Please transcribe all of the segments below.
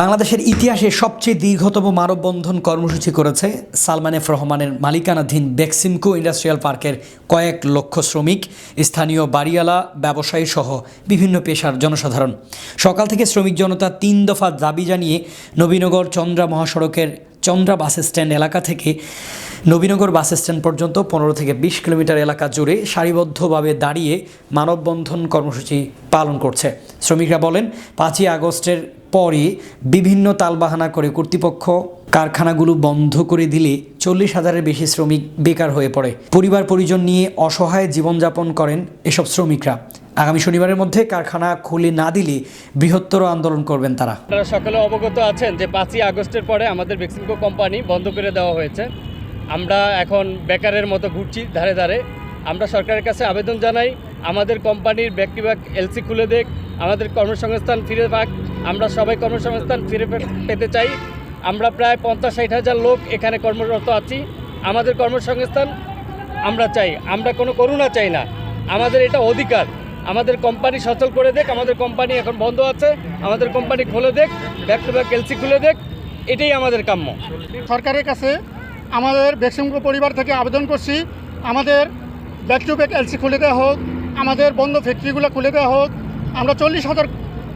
বাংলাদেশের ইতিহাসে সবচেয়ে দীর্ঘতম মানববন্ধন কর্মসূচি করেছে সালমান এফ রহমানের মালিকানাধীন বেক্সিমকো ইন্ডাস্ট্রিয়াল পার্কের কয়েক লক্ষ শ্রমিক, স্থানীয় বাড়িওয়ালা, ব্যবসায়ী সহ বিভিন্ন পেশার জনসাধারণ। সকাল থেকে শ্রমিক জনতা তিন দফা দাবি জানিয়ে নবীনগর চন্দ্রা মহাসড়কের চন্দ্রা বাস স্ট্যান্ড এলাকা থেকে নবীনগর বাস স্ট্যান্ড পর্যন্ত পনেরো থেকে বিশ কিলোমিটার এলাকা জুড়ে সারিবদ্ধভাবে দাঁড়িয়ে মানববন্ধন কর্মসূচি পালন করছে। শ্রমিকরা বলেন, পাঁচই আগস্টের পরই বিভিন্ন তালবাহানা করে কর্তৃপক্ষ কারখানাগুলো বন্ধ করে দিলে চল্লিশ হাজারের বেশি শ্রমিক বেকার হয়ে পড়ে। পরিবার পরিজন নিয়ে অসহায় জীবনযাপন করেন এসব শ্রমিকরা। আগামী শনিবারের মধ্যে কারখানা খুলে না দিলে বৃহত্তর আন্দোলন করবেন তারা। আপনারা সকলে অবগত আছেন যে পাঁচই আগস্টের পরে আমাদের বেক্সিমকো কোম্পানি বন্ধ করে দেওয়া হয়েছে। আমরা এখন বেকারের মতো ঘুরছি ধারে ধারে। আমরা সরকারের কাছে আবেদন জানাই, আমাদের কোম্পানির ব্যক্তি এলসি খুলে দেখ, আমাদের কর্মসংস্থান ফিরে পাক আমরা সবাই কর্মসংস্থান ফিরে পেতে চাই। আমরা প্রায় পঞ্চাশ ষাট হাজার লোক এখানে কর্মরত আছি। আমাদের কর্মসংস্থান আমরা চাই। আমরা কোনো করুণা চাই না। আমাদের এটা অধিকার। আমাদের কোম্পানি সচল করে দেখ। আমাদের কোম্পানি এখন বন্ধ আছে। আমাদের কোম্পানি খুলে দেখ। ব্যাক টু ব্যাক এলসি খুলে দেখ। এটাই আমাদের কাম্য। সরকারের কাছে আমাদের বেক্সিমকো পরিবার থেকে আবেদন করছি। আমাদের ব্যাক টু ব্যাক এলসি খুলে দেওয়া হোক। আমাদের বন্ধ ফ্যাক্টরিগুলো খুলে দেওয়া হোক। আমরা চল্লিশ হাজার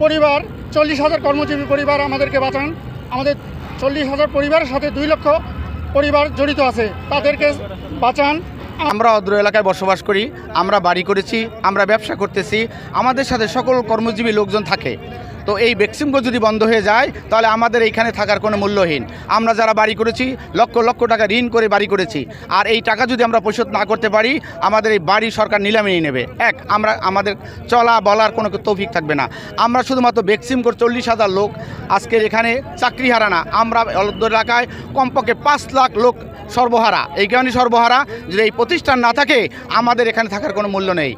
পরিবার, চল্লিশ হাজার কর্মজীবী পরিবার আমাদেরকে বাঁচান। আমাদের চল্লিশ হাজার পরিবারের সাথে দুই লক্ষ পরিবার জড়িত আছে। তাদেরকে বাঁচান। আমরা অদ্র এলাকায় বসবাস করি, আমরা বাড়ি করেছি, আমরা ব্যবসা করতেছি, আমাদের সাথে সকল কর্মজীবী লোকজন থাকে। তো এই বেক্সিমকো যদি বন্ধ হয়ে যায়, তাহলে আমাদের এইখানে থাকার কোনো মূল্যহীন। আমরা যারা বাড়ি করেছি, লক্ষ লক্ষ টাকা ঋণ করে বাড়ি করেছি। আর এই টাকা যদি আমরা পরিশোধ না করতে পারি, আমাদের এই বাড়ি সরকার নিলামে নিয়ে নেবে। এক, আমরা, আমাদের চলা বলার কোনো তৌফিক থাকবে না। আমরা শুধুমাত্র বেক্সিমকোর চল্লিশ হাজার লোক আজকের এখানে চাকরি হারা না। আমরা অদ্র এলাকায় কমপক্ষে পাঁচ লাখ লোক সর্বহারা। এই কারণে সর্বহারা। যদি এই প্রতিষ্ঠান না থাকে, আমাদের এখানে থাকার কোনো মূল্য নেই।